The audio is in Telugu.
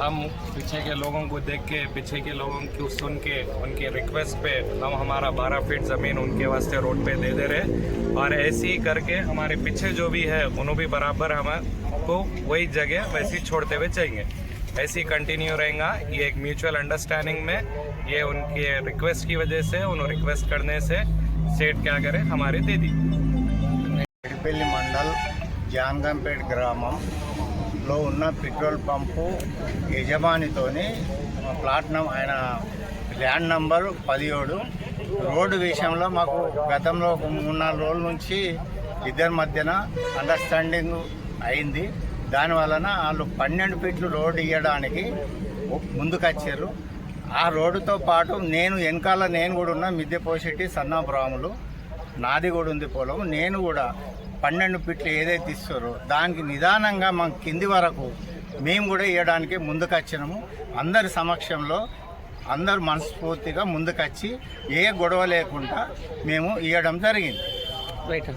हम पीछे के लोगों को देख के पीछे के लोगों को सुन के उनके रिक्वेस्ट पे हम हमारा 12 फीट ज़मीन उनके वास्ते रोड पे दे दे रहे और ऐसे ही करके हमारे पीछे जो भी है उन्होंने भी बराबर हमको वही जगह वैसे ही छोड़ते हुए चाहिए ऐसे ही कंटिन्यू रहेगा ये एक म्यूचुअल अंडरस्टैंडिंग में ये उनके रिक्वेस्ट की वजह से उन्होंने रिक्वेस्ट करने से सेठ क्या करे हमारे दे दी ఎడిపల్లి మండల్ జాన్గంపేట్ లో ఉన్న పెట్రోల్ పంపు యజమానితోని ప్లాట్నం ఆయన ల్యాండ్ నంబర్ పదిహేడు. రోడ్డు విషయంలో మాకు గతంలో ఒక మూడు నాలుగు రోజుల నుంచి ఇద్దరి మధ్యన అండర్స్టాండింగ్ అయింది. దాని వలన వాళ్ళు పన్నెండు ఫీట్లు రోడ్డు ఇవ్వడానికి ముందుకొచ్చారు. ఆ రోడ్డుతో పాటు నేను వెనకాల నేను కూడా ఉన్న మిద్దెపోశెట్టి సన్నాపురాములు సన్నాబ్రాములు నాది కూడా ఉంది పొలం. నేను కూడా పన్నెండు పిట్లు ఏదైతే ఇస్తారో దానికి నిదానంగా మా కింది వరకు మేము కూడా ఇవ్వడానికి ముందుకొచ్చినాము. అందరి సమక్షంలో అందరు మనస్ఫూర్తిగా ముందుకొచ్చి ఏ గొడవ లేకుండా మేము ఇవ్వడం జరిగింది. రైట్